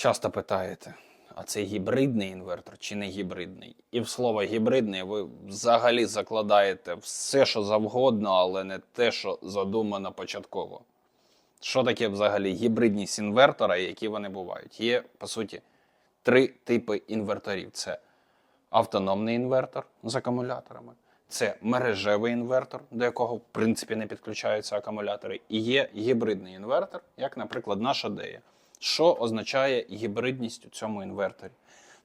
Часто питаєте, а це гібридний інвертор чи не гібридний? І в слово гібридний ви взагалі закладаєте все, що завгодно, але не те, що задумано початково. Що таке взагалі гібридність інвертора і які вони бувають? Є, по суті, три типи інверторів: це автономний інвертор з акумуляторами, це мережевий інвертор, до якого в принципі не підключаються акумулятори, і є гібридний інвертор, як, наприклад, наша Дея. Що означає гібридність у цьому інверторі?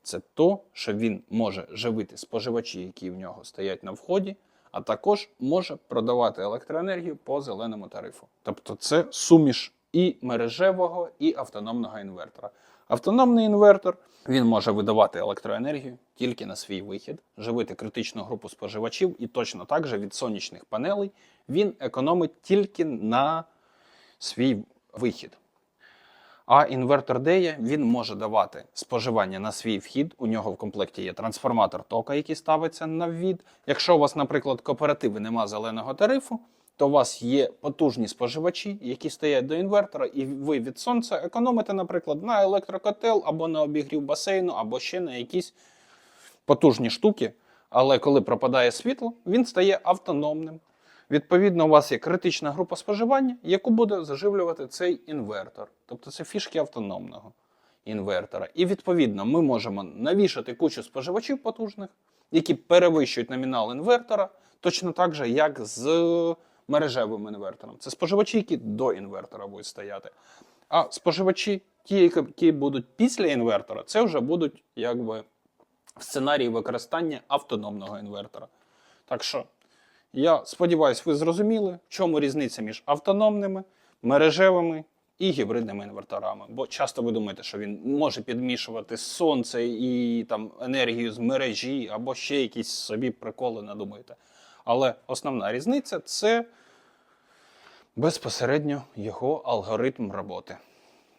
Це то, що він може живити споживачі, які в нього стоять на вході, а також може продавати електроенергію по зеленому тарифу. Тобто це суміш і мережевого, і автономного інвертора. Автономний інвертор він може видавати електроенергію тільки на свій вихід, живити критичну групу споживачів, і точно так же від сонячних панелей він економить тільки на свій вихід. А інвертор Дея він може давати споживання на свій вхід. У нього в комплекті є трансформатор тока, який ставиться на ввід. Якщо у вас, наприклад, кооперативи нема зеленого тарифу, то у вас є потужні споживачі, які стоять до інвертора, і ви від сонця економите, наприклад, на електрокотел або на обігрів басейну, або ще на якісь потужні штуки. Але коли пропадає світло, він стає автономним. Відповідно, у вас є критична група споживання, яку буде заживлювати цей інвертор. Тобто це фішки автономного інвертора. І відповідно ми можемо навішати кучу споживачів потужних, які перевищують номінал інвертора, точно так же, як з мережевим інвертором. Це споживачі, які до інвертора будуть стояти. А споживачі, ті, які будуть після інвертора, це вже будуть якби в сценарії використання автономного інвертора. Так що я сподіваюся, ви зрозуміли, в чому різниця між автономними, мережевими і гібридними інверторами. Бо часто ви думаєте, що він може підмішувати сонце і там енергію з мережі, або ще якісь собі приколи надумаєте. Але основна різниця це безпосередньо його алгоритм роботи.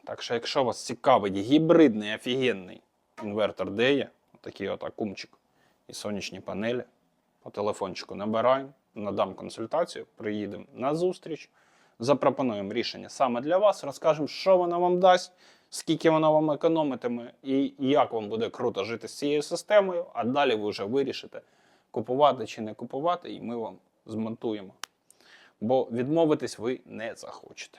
Так що, якщо вас цікавить гібридний офігенний інвертор Дея, такий от акумчик і сонячні панелі, по телефончику набираємо, надам консультацію, приїдемо на зустріч, запропонуємо рішення саме для вас, розкажемо, що воно вам дасть, скільки воно вам економитиме і як вам буде круто жити з цією системою, а далі ви вже вирішите, купувати чи не купувати, і ми вам змонтуємо. Бо відмовитись ви не захочете.